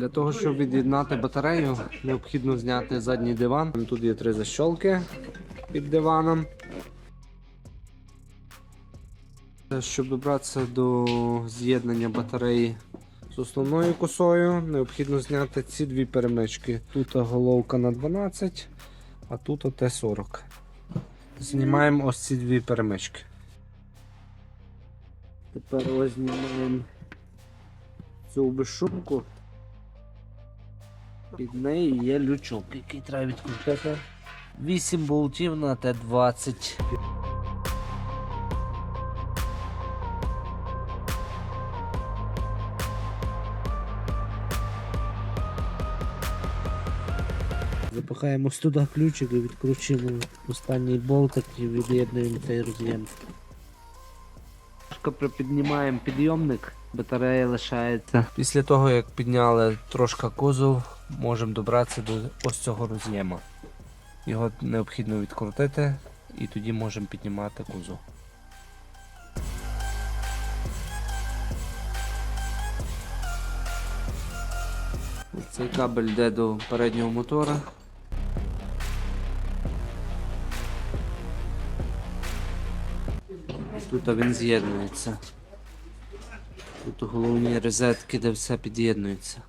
Для того, щоб від'єднати батарею, необхідно зняти задній диван. Тут є три защолки під диваном. Щоб добратися до з'єднання батареї з основною косою, необхідно зняти ці дві перемички. Тут головка на 12, а тут Т40. Знімаємо ось ці дві перемички. Тепер ось знімаємо цю безшумку. Під неї є лючок, який треба відкрутити. 8 болтів на Т20. Запихаємо туди ключик і відкручуємо останній болтик і від'єднуємо цей роз'єм. Трошки припіднімаємо підйомник, батарея лишається. Після того, як підняли трошки кузов, можемо добратися до ось цього роз'єму. Його необхідно відкрутити і тоді можемо піднімати кузов. Цей кабель йде до переднього мотора. Тут він з'єднується. Тут головні розетки, де все під'єднується.